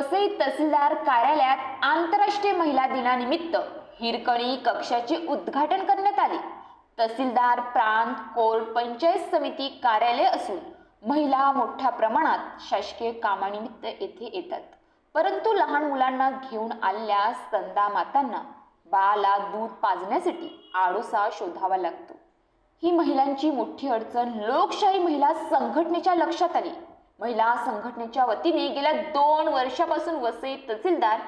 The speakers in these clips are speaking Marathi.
वसई तहसीलदार कार्यालयात आंतरराष्ट्रीय महिला दिनानिमित्त हिरकणी कक्षाचे उद्घाटन करण्यात आले. तहसीलदार प्रांत कोर्ट पंचायत समिती कार्यालय असून महिला मोठ्या प्रमाणात शासकीय कामानिमित्त येथे येतात. परंतु लहान मुलांना घेऊन आलेल्या स्तंदा मातांना बाळाला दूध पाजण्यासाठी आडोसा शोधावा लागतो. ही महिलांची मोठी अडचण लोकशाही महिला संघटनेच्या लक्षात आली. महिला संघटनेच्या वतीने गेल्या दोन वर्षापासून वसई तहसीलदार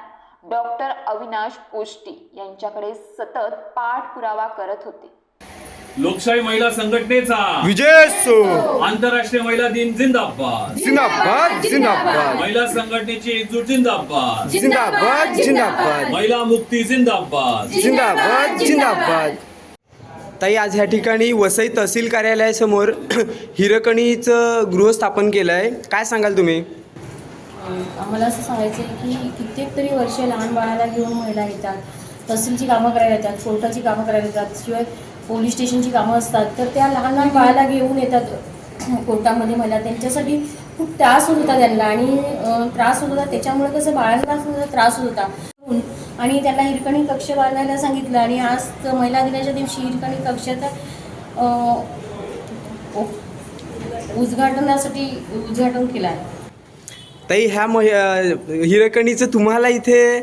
डॉक्टर अविनाश कोष्टी यांच्याकडे सतत पाठपुरावा करत होते. लोकशाही महिला संघटनेचा विजय असो. आंतरराष्ट्रीय महिला दिन जिंदाबाद. जिंदाबाद जिंदाबाद. महिला संघटनेची एकजूट जिंदाबाद. जिंदाबाद जिंदाबाद. महिला मुक्ती जिंदाबाद. जिंदाबाद जिंदाबाद. ताई आज ह्या ठिकाणी वसई तहसील कार्यालयासमोर हिरकणीचं गृह स्थापन केलं आहे. काय सांगाल तुम्ही? आम्हाला असं सांगायचं आहे की कित्येक तरी वर्ष लहान बाळाला घेऊन महिला येतात. तहसीलची कामं करायला येतात कोर्टाची कामं करायला येतात शिवाय पोलीस स्टेशनची कामं असतात. तर त्या लहान लहान बाळाला घेऊन येतात. कोर्टामध्ये महिला त्यांच्यासाठी खूप त्रास होत होता त्यांना आणि त्रास होत होता. त्याच्यामुळे कसं बाळांना सुद्धा त्रास होत होता. आणि त्यांना हिरकणी कक्ष बांधायला सांगितलं. आणि आज तर महिला दिनाच्या दिवशी हिरकणी कक्ष तर उ- उद्घाटनासाठी उद्घाटन केलं आहे. ताई ह्या मह हिरकणीचं तुम्हाला इथे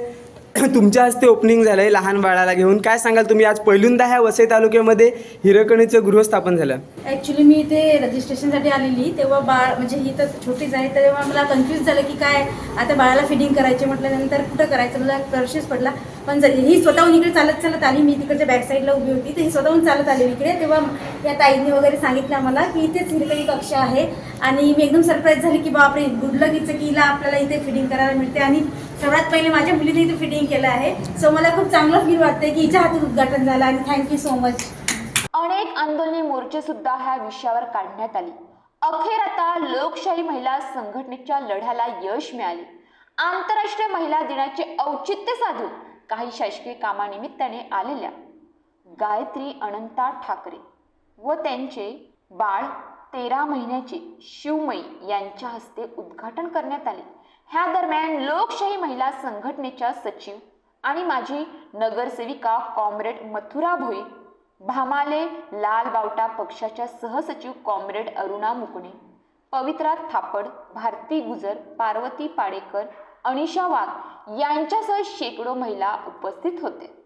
तुमच्या हस्ते ओपनिंग झालं आहे लहान बाळाला घेऊन. काय सांगाल तुम्ही? आज पहिल्यांदा ह्या वसई तालुक्यामध्ये हिरकणीचं गृह स्थापन झालं. ॲक्च्युली मी इथे रजिस्ट्रेशनसाठी आलेली. तेव्हा बाळ म्हणजे ही तर छोटीच आहे तेव्हा मला कन्फ्यूज झालं की काय? आता बाळाला फिडिंग करायचे म्हटल्यानंतर कुठं करायचं? मला प्रश्नच पडला. पण जरी ही स्वतःहून इकडे चालत चालत आली मी तिकडच्या बॅक साईडला उभी होती तर ही स्वतःहून चालत आली इकडे. तेव्हा या ताईंनी वगैरे सांगितलं आम्हाला की इथेच हिरकणी कक्ष आहे. आणि मी एकदम सरप्राईज झाली की बापरे गुडलकीचं की हिला आपल्याला इथे फिटिंग करायला मिळते आणि सर्वात पहिले माझ्या मुलीने इथे फिटिंग केलं आहे. सो मला खूप चांगलं फील वाटतंय की हिच्या हातून उद्घाटन झालं आणि थँक्यू सो मच अनेक आंदोलनी मोर्चे सुद्धा ह्या विषयावर काढण्यात आली. अखेर आता लोकशाही महिला संघटनेच्या लढ्याला यश मिळाले. आंतरराष्ट्रीय महिला दिनाचे औचित्य साधून काही शासकीय कामानिमित्ताने आलेल्या गायत्री अनंता ठाकरे व त्यांचे बाळ तेरा महिन्याचे शिवमयी यांच्या हस्ते उद्घाटन करण्यात आले. ह्या दरम्यान लोकशाही महिला संघटनेच्या सचिव आणि माजी नगरसेविका कॉम्रेड मथुरा भोई भामाले लाल बावटा पक्षाच्या सहसचिव कॉम्रेड अरुणा मुकणे पवित्रा थापड भारती गुजर पार्वती पाडेकर अनिशा वाघ यांच्यासह शेकडो महिला उपस्थित होते.